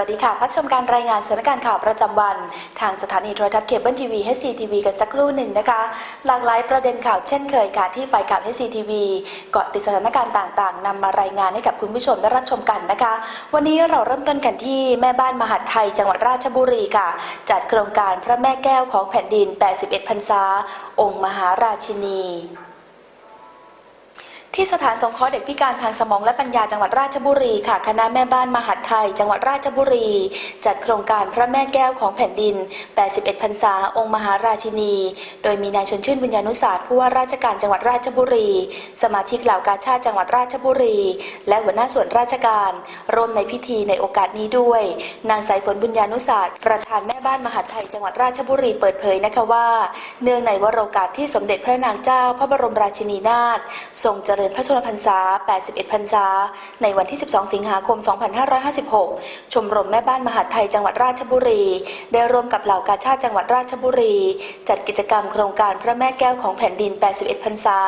วัสดีค่ะ พักชมการรายงานสถานการณ์ข่าวประจำวัน ทางสถานีโทรทัศน์เคเบิลทีวี HCTV กันสักครู่หนึ่งนะคะ หลากหลายประเด็นข่าวเช่นเคยค่ะ ที่ฝ่ายข่าว HCTV เกาะติดสถานการณ์ต่างๆนำมารายงานให้กับคุณผู้ชมได้รับชมกันนะคะ วันนี้เราเริ่มต้นกันที่แม่บ้านมหาดไทย จังหวัดราชบุรีค่ะ จัดโครงการพระแม่แก้วของแผ่นดิน 81พรรษาองค์มหาราชินี ที่สถานสงเคราะห์เด็กพิการทางสมองและปัญญาจังหวัดราชบุรีค่ะคณะแม่บ้านมหาดไทย จังหวัดราชบุรี จัดโครงการพระแม่แก้วของแผ่นดิน 81พรรษาองค์มหาราชินี โดยมีนายชนชื่นบุญญานุศาสตร์ผู้ว่าราชการจังหวัดราชบุรี สมาชิกเหล่ากาชาติจังหวัดราชบุรี และหัวหน้าส่วนราชการร่วมในพิธีในโอกาสนี้ด้วย นางสายฝนบุญญานุศาสตร์ประธานแม่บ้านมหาดไทย จังหวัดราชบุรีเปิดเผยนะคะว่า เนื่องในวโรกาสที่สมเด็จพระนางเจ้า พระบรมราชินีนาถทรงเจริญพระชนมพรรษา 81 พรรษา ในวันที่ 12 สิงหาคม 2556 ชมรมแม่บ้านมหาไทยจังหวัดราชบุรี ได้ร่วมกับเหล่ากาชาติจังหวัดราชบุรี จัดกิจกรรมโครงการพระแม่แก้วของแผ่นดิน 81 พรรษา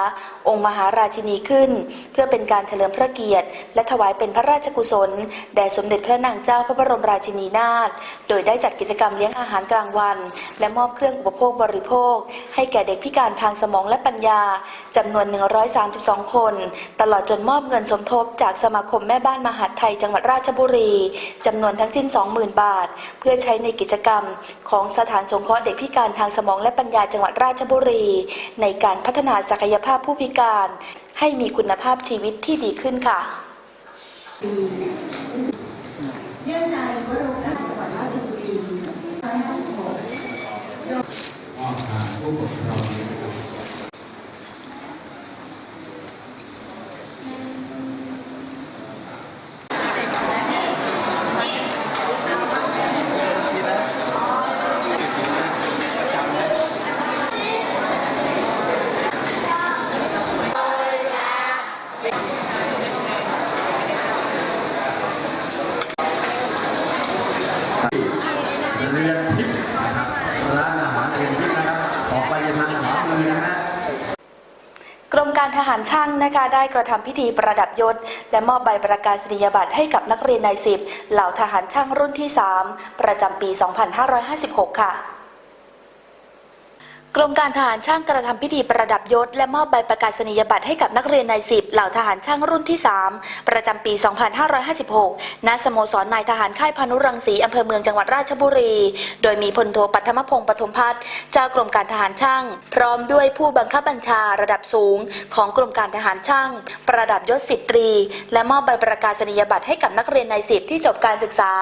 องค์มหาราชินีขึ้น เพื่อเป็นการเฉลิมพระเกียรติ และถวายเป็นพระราชกุศล แด่สมเด็จพระนางเจ้าพระบรมราชินีนาถ โดยได้จัดกิจกรรมเลี้ยงอาหารกลางวัน และมอบเครื่องอุปโภคบริโภค ให้แก่เด็กพิการทางสมองและปัญญาจำนวน 132 คนตลอดจนมอบเงินสมทบจากสมาคมแม่บ้านมหาดไทยจังหวัดราชบุรีจำนวนทั้งสิ้น 20,000 บาท เพื่อใช้ในกิจกรรม ของสถานสงเคราะห์เด็กพิการทางสมองและปัญญาจังหวัดราชบุรี ในการพัฒนาศักยภาพผู้พิการ ให้มีคุณภาพชีวิตที่ดีขึ้นค่ะ เนื่องในวโรกาสจังหวัดราชบุรีทั้งทั้งหมด มอบทางผู้ปกครองนะครับ เรือนทิพย์นะครับร้านอาหารเรือนทิพย์นะครับ ออกไปทางขวามือนะฮะ กรมการทหารช่าง นะคะได้กระทำพิธีประดับยศ และมอบใบประกาศนียบัตรให้กับนักเรียนนายสิบเหล่าทหารช่างรุ่นที่ 3 ประจำปี 2556 ค่ะ กรมการทหารช่างกระทำพิธีประดับยศ และมอบใบประกาศนียบัตรให้กับนักเรียนนายสิบเหล่าทหารช่างรุ่นที่ 3 ประจำปี 2556 ณ สโมสรนายทหารค่ายพานุรังสีอำเภอเมืองจังหวัดราชบุรี โดยมีพลโทปัทมพงศ์ปฐมพัฒน์เจ้ากรมการทหารช่าง พร้อมด้วยผู้บังคับบัญชาระดับสูง ของกรมการทหารช่าง ประดับยศสิบตรี และมอบใบประกาศนียบัตรให้กับนักเรียนนายสิบที่จบการศึกษา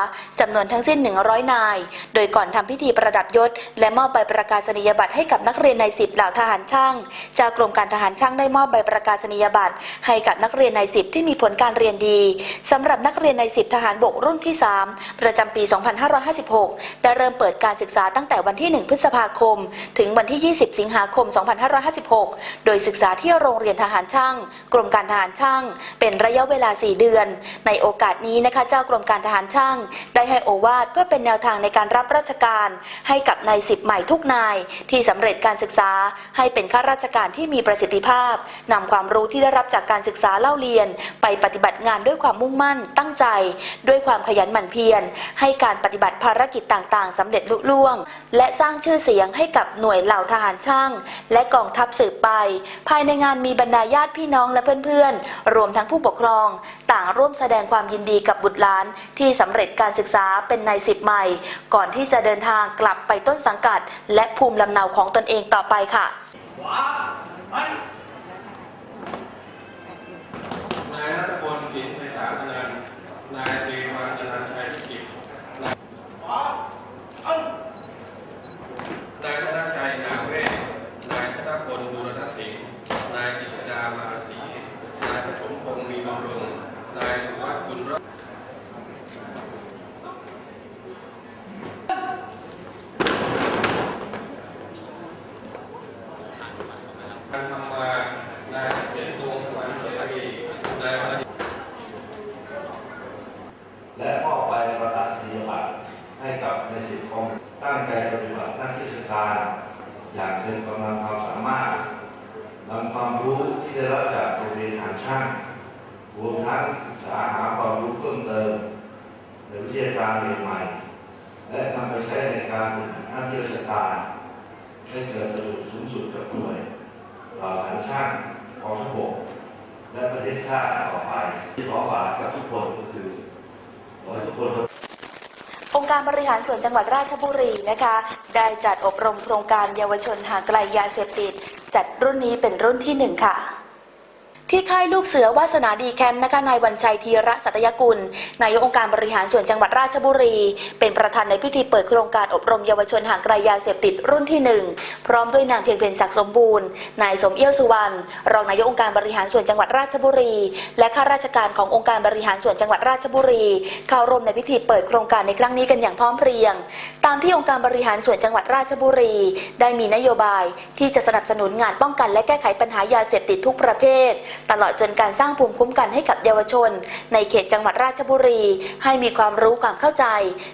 จำนวนทั้งสิ้น 100 นาย โดยก่อนทำพิธีประดับยศ และมอบใบประกาศนียบัตรให้กับนักเรียนในสิบเหล่าทหารช่างเจ้ากรมการทหารช่างได้มอบใบประกาศนียบัตร ให้กับนักเรียนในสิบที่มีผลการเรียนดีสำหรับนักเรียนในสิบทหารบกรุ่นที่ 3 ประจำปี 2556 ได้เริ่มเปิดการศึกษาตั้งแต่วันที่ 1 พฤษภาคม ถึงวันที่ 20 สิงหาคม 2556 โดยศึกษาที่โรงเรียนทหารช่าง กรมการทหารช่าง เป็นระยะเวลา 4 เดือน ในโอกาสนี้นะคะเจ้ากรมการทหารช่าง ได้ให้โอวาทเพื่อเป็นแนวทางในการรับราชการ ให้กับนายสิบใหม่ทุกนายที่สำเร็จร็จการศึกษา ให้เป็นข้าราชการที่มีประสิทธิภาพ นำความรู้ที่ได้รับจากการศึกษาเล่าเรียน ไปปฏิบัติงานด้วยความมุ่งมั่น ตั้งใจ ด้วยความขยันหมั่นเพียร ให้การปฏิบัติภารกิจต่างๆสำเร็จลุล่วง และสร้างชื่อเสียงให้กับหน่วยเหล่าทหารช่าง และกองทัพสืบไป ภายในงานมีบรรดาญาติพี่น้องและเพื่อนๆ รวมทั้งผู้ปกครอง ต่างร่วมแสดงความยินดีกับบุตรหลาน ที่สำเร็จการศึกษาเป็นนายสิบใหม่ ก่อนที่จะเดินทางกลับไปต้นสังกัด และภูมิลำเนาของตนเองต่อไปค่ะนายรัตพลสินไพศาลนันนายเทวันอนันต์ชัยธุรกิจนายนายธนชัยนามเวศนายธนพลบูรณสิงห์นายกฤษดามาศรีนายปฐมพงศ์มีบำรุง นายสุวัสดิ์บุญรอด การทำมานายเปลี่ยนพงศ์หวานเสรีนายวรและมอบใบประกาศนียบัตรให้กับในสิทธิคมตั้งใจปฏิบัติหน้าที่ราชการ อย่างเต็มกำลังความสามารถนำความรู้ที่ได้รับจากโรงเรียนทางช่างรวมทั้งศึกษาหาความรู้เพิ่มเติมหรือวิทยาการใหม่ๆและนำไปใช้ในการบริหารหน้าที่ราชการให้เกิดประโยชน์สูงสุดกับหน่วย ของชาฐานช่างกองทัพบกและประเทศชาติต่อไป ที่ขอฝากกับทุกคนก็คือขอให้ทุกคนองค์การบริหารส่วนจังหวัดราชบุรีนะคะ ได้จัดอบรมโครงการเยาวชนห่างไกลยาเสพติด จัดรุ่นนี้เป็นรุ่นที่หนึ่งค่ะ ที่ค่ายลูกเสือวาสนาดีแคมป์นะคะนายวันชัยธีระสัตยกุล นายกองค์การบริหารส่วนจังหวัดราชบุรี เป็นประธานในพิธีเปิดโครงการอบรมเยาวชนห่างไกลยาเสพติดรุ่นที่หนึ่งพร้อมด้วยนางเพียงเพ็ญศักดิ์สมบูรณ์ นายสมเอี้ยวสุวรรณรองนายกองค์การบริหารส่วนจังหวัดราชบุรี และข้าราชการขององค์การบริหารส่วนจังหวัดราชบุรี เข้าร่วมในพิธีเปิดโครงการในครั้งนี้กันอย่างพร้อมเพรียง ตามที่องค์การบริหารส่วนจังหวัดราชบุรี ได้มีนโยบายที่จะสนับสนุนงานป้องกัน และแก้ไขปัญหายาเสพติดทุกประเภทตลอดจนการสร้างภูมิคุ้มกันให้กับเยาวชน ในเขตจังหวัดราชบุรี ให้มีความรู้ความเข้าใจ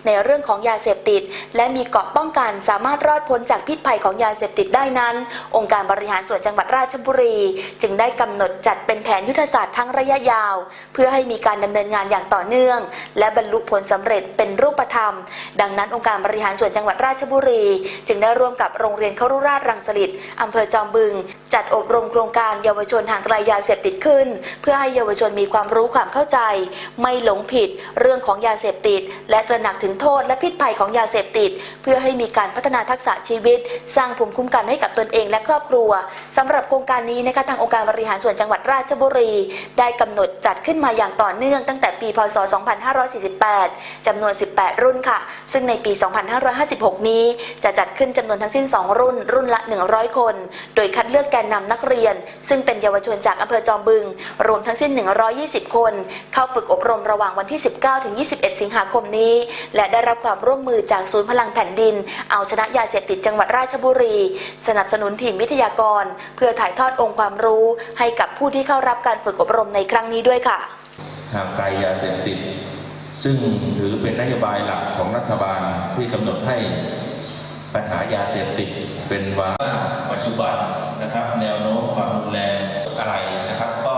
ในเรื่องของยาเสพติด และมีเกราะป้องกันสามารถรอดพ้นจากพิษภัยของยาเสพติดได้นั้น องค์การบริหารส่วนจังหวัดราชบุรี จึงได้กำหนดจัดเป็นแผนยุทธศาสตร์ทั้งระยะยาว เพื่อให้มีการดำเนินงานอย่างต่อเนื่อง และบรรลุผลสำเร็จเป็นรูปธรรม ดังนั้นองค์การบริหารส่วนจังหวัดราชบุรี จึงได้ร่วมกับโรงเรียนครุราชรังสฤษอำเภอจอมบึง จัดอบรมโครงการเยาวชนห่างไกลยาเสเสพติดขึ้น เพื่อให้เยาวชนมีความรู้ความเข้าใจ ไม่หลงผิดเรื่องของยาเสพติด และตระหนักถึงโทษและพิษภัยของยาเสพติด เพื่อให้มีการพัฒนาทักษะชีวิต สร้างภูมิคุ้มกันให้กับตนเองและครอบครัวสำหรับโครงการนี้นะคะทางองค์การบริหารส่วนจังหวัดราชบุรี ได้กำหนดจัดขึ้นมาอย่างต่อเนื่องตั้งแต่ปีพศ 2548จำนวน 18 รุ่นค่ะ ซึ่งในปี 2556 นี้ จะจัดขึ้นจำนวนทั้งสิ้น 2 รุ่น รุ่นละ 100 คน โดยคัดเลือกแกนนำนักเรียน ซึ่งเป็นเยาวชนจากอำเภออจอมบึง รวมทั้งสิ้น 120 คน เข้าฝึกอบรมระหว่างวันที่ 19 ถึง 21 สิงหาคมนี้ และได้รับความร่วมมือจากศูนย์พลังแผ่นดิน เอาชนะยาเสพติดจังหวัดราชบุรี สนับสนุนทีมวิทยากร เพื่อถ่ายทอดองค์ความรู้ให้กับผู้ที่เข้ารับการฝึกอบรมในครั้งนี้ด้วยค่ะห่างไกลยาเสพติด ซึ่งถือเป็นนโยบายหลักของรัฐบาลที่กำหนดให้ปัญหายาเสพติดเป็นวาระปัจจุบันนะครับ แนวโน้มความรุนแรง อะไรนะครับ ก็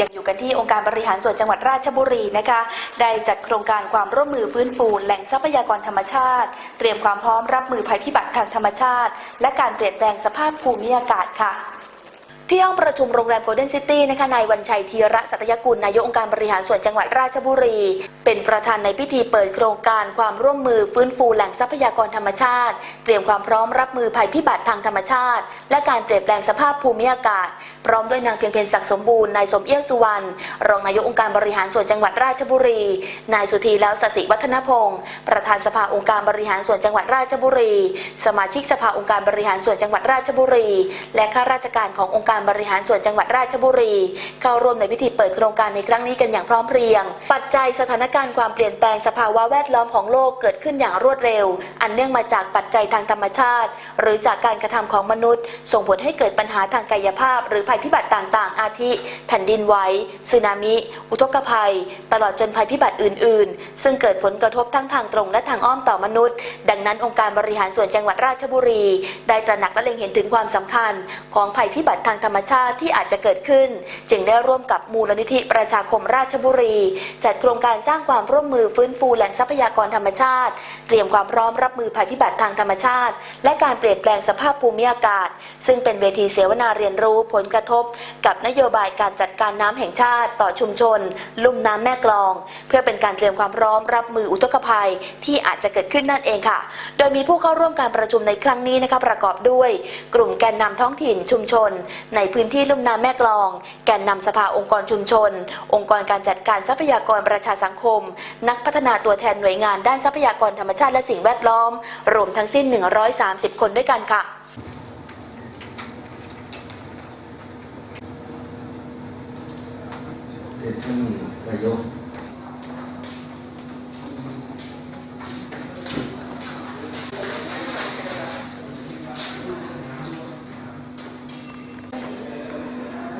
ยังอยู่กันที่องค์การบริหารส่วนจังหวัดราชบุรีนะคะ ได้จัดโครงการความร่วมมือฟื้นฟูแหล่งทรัพยากรธรรมชาติ เตรียมความพร้อมรับมือภัยพิบัติทางธรรมชาติ และการเปลี่ยนแปลงสภาพภูมิอากาศค่ะ ที่ห้องประชุมโรงแรมโกลเด้นซิตี้นะคะนายวันชัยธีระสัตยกุลนายกองค์การบริหารส่วนจังหวัดราชบุรี เป็นประธานในพิธีเปิดโครงการความร่วมมือฟื้นฟูแหล่งทรัพยากรธรรมชาติ เตรียมความพร้อมรับมือภัยพิบัติทางธรรมชาติ และการเปลี่ยนแปลงสภาพภูมิอากาศ พร้อมด้วยนางเพียงเพ็ญศักดิ์สมบูรณ์นายสมเอี้ยวสุวรรณรองนายกองค์การบริหารส่วนจังหวัดราชบุรี นายสุธีแล้วสสิวัฒนพงศ์ประธานสภาองค์การบริหารส่วนจังหวัดราชบุรี สมาชิกสภาองค์การบริหารส่วนจังหวัดราชบุรี และข้าราชการขององค์การบริหารส่วนจังหวัดราชบุรี เข้าร่วมในพิธีเปิดโครงการในครั้งนี้กันอย่างพร้อมเพรียง ปัจจัยสถานการณ์ความเปลี่ยนแปลงสภาวะแวดล้อมของโลกเกิดขึ้นอย่างรวดเร็ว อันเนื่องมาจากปัจจัยทางธรรมชาติ หรือจากการกระทำของมนุษย์ ส่งผลให้เกิดปัญหาทางกายภาพ หรือภัยพิบัติต่างๆ อาทิ แผ่นดินไหวสึนามิ อุทกภัย ตลอดจนภัยพิบัติอื่น ๆ ซึ่งเกิดผลกระทบทั้งทางตรงและทางอ้อมต่อมนุษย์ ดังนั้นองค์การบริหารส่วนจังหวัดราชบุรี ได้ตระหนักและเล็งเห็นถึงความสำคัญ ของภัยพิบัติทางธรรมชาติที่อาจจะเกิดขึ้น จึงได้ร่วมกับมูลนิธิประชาคมราชบุรี จัดโครงการสร้างความร่วมมือฟื้นฟูแหล่งทรัพยากรธรรมชาติ เตรียมความพร้อมรับมือภัยพิบัติทางธรรมชาติ และการเปลี่ยนแปลงสภาพภูมิอากาศ ซึ่งเป็นเวทีเสวนาเรียนรู้ผลกระทบ กับนโยบายการจัดการน้ำแห่งชาติ ต่อชุมชน ลุ่มน้ำแม่กลอง เพื่อเป็นการเตรียมความพร้อมรับมืออุทกภัยที่อาจจะเกิดขึ้นนั่นเองค่ะ โดยมีผู้เข้าร่วมการประชุมในครั้งนี้นะคะประกอบด้วย กลุ่มแกนนำท้องถิ่นชุมชน ในในพื้นที่ลุ่มน้ำแม่กลอง แกนนำสภาองค์กรชุมชน องค์กรการจัดการทรัพยากรประชาสังคม นักพัฒนาตัวแทนหน่วยงานด้านทรัพยากรธรรมชาติและสิ่งแวดล้อม รวมทั้งสิ้น 130 คนด้วยกันค่ะเด็กท่านนายก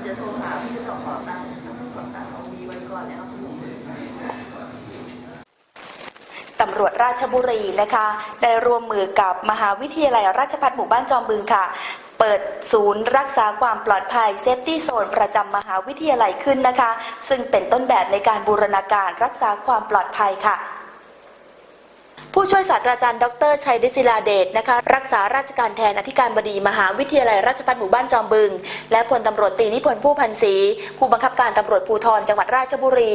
เดี๋ยวโทรหาพี่จะขอตังค์ถ้าต้องขอตังค์เอามีไว้ก่อนเนี่ยเอาขนม ตำรำรวจราชบุรีนะคะ ได้ร่วมมือกับมหาวิทยาลัยราชภัฏหมู่บ้านจอมบึงค่ะเปิดศูนย์รักษาความปลอดภัยเซฟตี้โซนประจำมหาวิทยาลัยขึ้นนะคะ ซึ่งเป็นต้นแบบในการบูรณาการรักษาความปลอดภัยค่ะ ผู้ช่วยศาสตราจารย์ดรชัยดิศิลาเดชนะคะรักษาราชการแทนอธิการบดีมหาวิทยาลัยราชภัฏหมู่บ้านจอมบึง และพลตำรวจตีนิพนธ์ผู้พันศรีผู้บังคับการตำรวจภูธรจังหวัดราชบุรี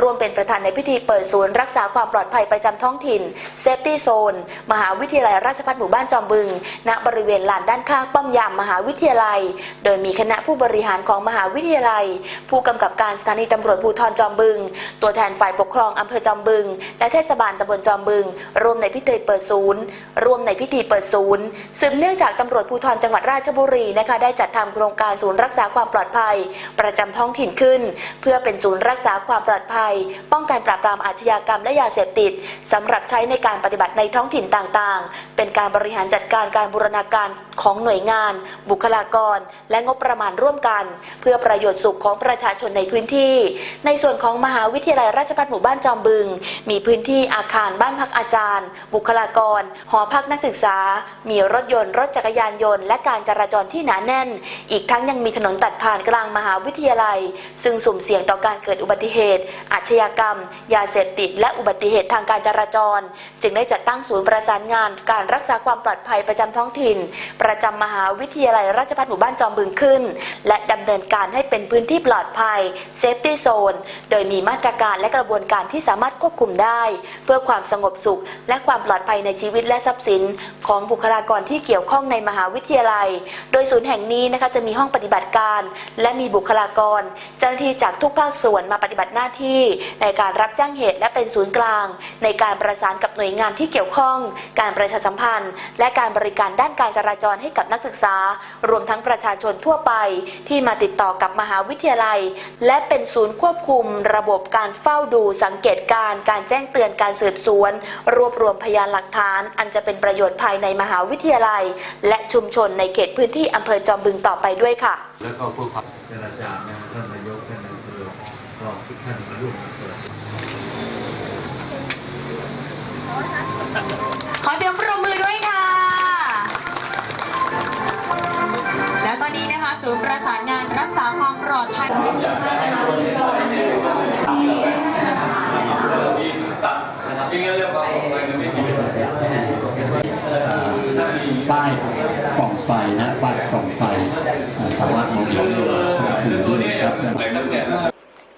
ร่วมเป็นประธานในพิธีเปิดศูนย์รักษาความปลอดภัยประจำท้องถิ่นเซฟตี้โซนมหาวิทยาลัยราชภัฏหมู่บ้านจอมบึง ณบริเวณลานด้านข้างป้อมยามมหาวิทยาลัย โดยมีคณะผู้บริหารของมหาวิทยาลัย ผู้กำกับการสถานีตำรวจภูธรจอมบึง ตัวแทนฝ่ายปกครองอำเภอจอมบึง และเทศบาลตำบลจอมบึงรวมในพิธีเปิดศูนย์รวมในพิธีเปิดศูนย์สืบเนื่องจากตำรวจภูธรจังหวัดราชบุรีนะคะได้จัดทำโครงการศูนย์รักษาความปลอดภัย ประจำท้องถิ่นขึ้น เพื่อเป็นศูนย์รักษาความปลอดภัย ป้องกันปราบปรามอาชญากรรมและยาเสพติดสำหรับใช้ในการปฏิบัติในท้องถิ่นต่างๆ เป็นการบริหารจัดการการบูรณาการของหน่วยงาน บุคลากร และงบประมาณร่วมกัน เพื่อประโยชน์สุขของประชาชนในพื้นที่ ในส่วนของมหาวิทยาลัยราชภัฏหมู่บ้านจอมบึง มีพื้นที่อาคารบ้านพักอาจารย์ บุคลากร หอพักนักศึกษา มีรถยนต์ รถจักรยานยนต์ และการจราจรที่หนาแน่น อีกทั้งยังมีถนนตัดผ่านกลางมหาวิทยาลัย ซึ่งสุ่มเสี่ยงต่อการเกิดอุบัติเหตุ อาชญากรรม ยาเสพติด และอุบัติเหตุทางการจราจร จึงได้จัดตั้งศูนย์ประสานงาน การรักษาความปลอดภัยประจำท้องถิ่นประจำมหาวิทยาลัยราชภัฏหมู่บ้านจอมบึงขึ้น และดำเนินการให้เป็นพื้นที่ปลอดภัยเซฟตี้โซนโดยมีมาตรการและกระบวนการที่สามารถควบคุมได้ เพื่อความสงบสุข และความปลอดภัยในชีวิตและทรัพย์สิน ของบุคลากรที่เกี่ยวข้องในมหาวิทยาลัย โดยศูนย์แห่งนี้นะคะจะมีห้องปฏิบัติการ และมีบุคลากร เจ้าหน้าที่จากทุกภาคส่วนมาปฏิบัติหน้าที่ ในการรับแจ้งเหตุและเป็นศูนย์กลาง ในการประสานกับหน่วยงานที่เกี่ยวข้อง การประชาสัมพันธ์ และการบริการด้านการจราจรรให้กับนักศึกษา รวมทั้งประชาชนทั่วไป ที่มาติดต่อกับมหาวิทยาลัย และเป็นศูนย์ควบคุม ระบบการเฝ้าดูสังเกตการณ์การแจ้งเตือนการสืบสวน รวบรวมพยานหลักฐาน อันจะเป็นประโยชน์ภายในมหาวิทยาลัย และชุมชนในเขตพื้นที่อำเภอจอมบึงต่อไปด้วยค่ะ แล้วก็ผู้ขับเจรจาท่านนายกท่านนายกก็ทุกท่านมาร่วมกันเปิดขอเสียงปรบมือด้วย และตอนนี้นะคะศูนย์ประสานงานรักษาความปลอดภัยป้ายกล่องไฟนะป้ายกล่องไฟเอ่อสามารถมองเห็นได้ทั้งคืนด้วยนะครับ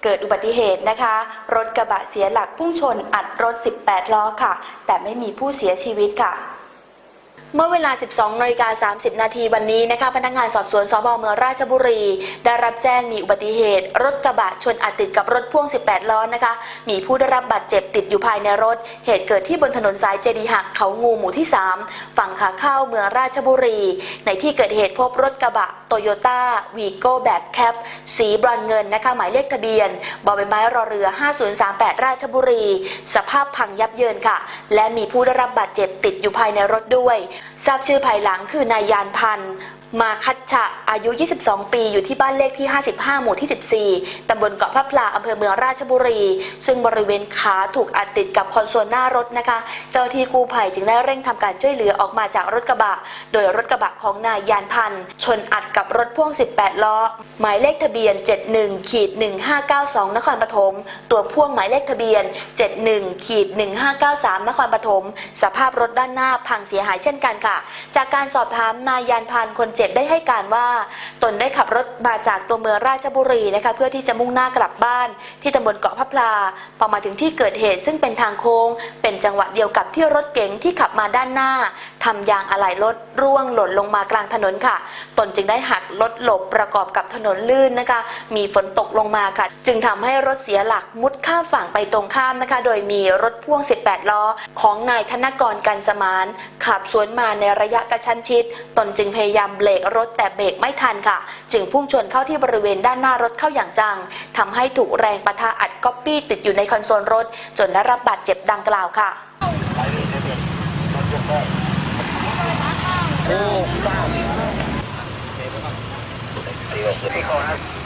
เกิดอุบัติเหตุนะคะ รถกระบะเสียหลักพุ่งชนอัดรถ 18 ล้อค่ะ แต่ไม่มีผู้เสียชีวิตค่ะ เมื่อเวลา 12นาฬิกา30 นาทีวันนี้นะคะพนักงานสอบสวนสพเมืองราชบุรี ได้รับแจ้งมีอุบัติเหตุ รถกระบะชนอัดติดกับรถพ่วง 18 ล้อนะคะ มีผู้ได้รับบาดเจ็บติดอยู่ภายในรถ เหตุเกิดที่บนถนนสายเจดีหักเขางูหมู่ที่ 3 ฝั่งขาเข้าเมืองราชบุรี ในที่เกิดเหตุพบรถกระบะโตโยต้าวีโก้แบ็คแคปสีบรอนเงินนะคะหมายเลขทะเบียนบอใบไม้รอเรือ 5038 ราชบุรี สภาพพังยับเยินค่ะ และมีผู้ได้รับบาดเจ็บติดอยู่ภายในรถด้วยทราบชื่อภายหลังคือนายยานพันธ์ มาคัชชะอายุ 22 ปี อยู่ที่บ้านเลขที่ 55 หมู่ที่ 14 ตำบลเกาะพระพลาอำเภอเมืองราชบุรี ซึ่งบริเวณขาถูกอัดติดกับคอนโซลหน้ารถนะคะ เจ้าที่กู้ภัยจึงได้เร่งทำการช่วยเหลือออกมาจากรถกระบะ โดยรถกระบะของนายยานพันธ์ชนอัดกับรถพ่วง 18 ล้อ หมายเลขทะเบียน 71ขีด1592 นครปฐม ตัวพ่วงหมายเลขทะเบียน 71ขีด1593 นครปฐม สภาพรถด้านหน้าพังเสียหายเช่นกันค่ะ จากการสอบถามนายยานพันธ์คนเจ็บได้ให้การว่าตนได้ขับรถมาจากตัวเมืองราชบุรีนะคะเพื่อที่จะมุ่งหน้ากลับบ้าน ที่ตำบลเกาะพระพลาพอมาถึงที่เกิดเหตุซึ่งเป็นทางโค้ง เป็นจังหวะเดียวกับที่รถเก๋งที่ขับมาด้านหน้าทำยางอะไหล่รถร่วงหล่นลงมากลางถนนค่ะ ตนจึงได้หักรถหลบประกอบกับถนนลื่นนะคะ มีฝนตกลงมาค่ะ จึงทำให้รถเสียหลักมุดข้ามฝั่งไปตรงข้ามนะคะ โดยมีรถพ่วง 18 ล้อ ของนายธนกรกันสมานขับสวนมาในระยะกระชั้นชิด ตนจึงพยายามเบรกรถแต่เบรกไม่ทันค่ะ จึงพุ่งชนเข้าที่บริเวณด้านหน้ารถเข้าอย่างจังทำให้ถูกแรงปะทะอัดก๊อปปี้ติดอยู่ในคอนโซลรถ จนได้รับบาดเจ็บดังกล่าวค่ะข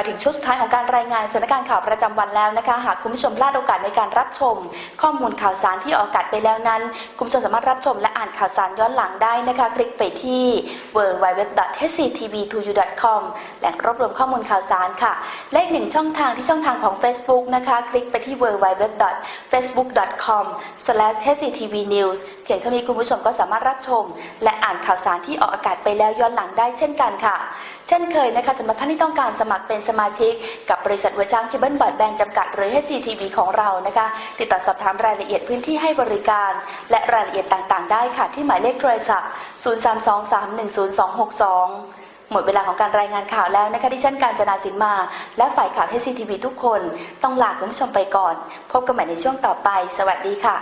มาถึงช่วงสุดท้ายของการรายงานสถานการณ์ข่าวประจำวันแล้วนะคะ หากคุณผู้ชมพลาดโอกาสในการรับชม ข้อมูลข่าวสารที่ออกอากาศไปแล้วนั้น คุณผู้ชมสามารถรับชมและอ่านข่าวสารย้อนหลังได้นะคะ คลิกไปที่ www.hctv2u.com แหล่งรวบรวมข้อมูลข่าวสารค่ะ และอีกหนึ่งช่องทางที่ช่องทางของ Facebook นะคะ คลิกไปที่ www.facebook.com/hctvnews เพียงเท่านี้คุณผู้ชมก็สามารถรับชม และอ่านข่าวสารที่ออกอากาศไปแล้วย้อนหลังได้เช่นกันค่ะ เช่นเคยนะคะสำหรับท่านที่ต้องการสมัครเป็นสมาชิก กับบริษัทหัวจ้างเคเบิลบอร์ดแบนจำกัดหรือ HCTV ของเรานะคะ ติดต่อสอบถามรายละเอียดพื้นที่ให้บริการ และรายละเอียดต่างๆ ได้ค่ะที่หมายเลขโทรศัพท์ 0323102262หมดเวลาของการรายงานข่าวแล้วนะคะที่ฉันการจนาสินมา และฝ่ายข่าว HCTV ทุกคน ต้องลาคุณผู้ชมไปก่อน พบกันใหม่ในช่วงต่อไป สวัสดีค่ะ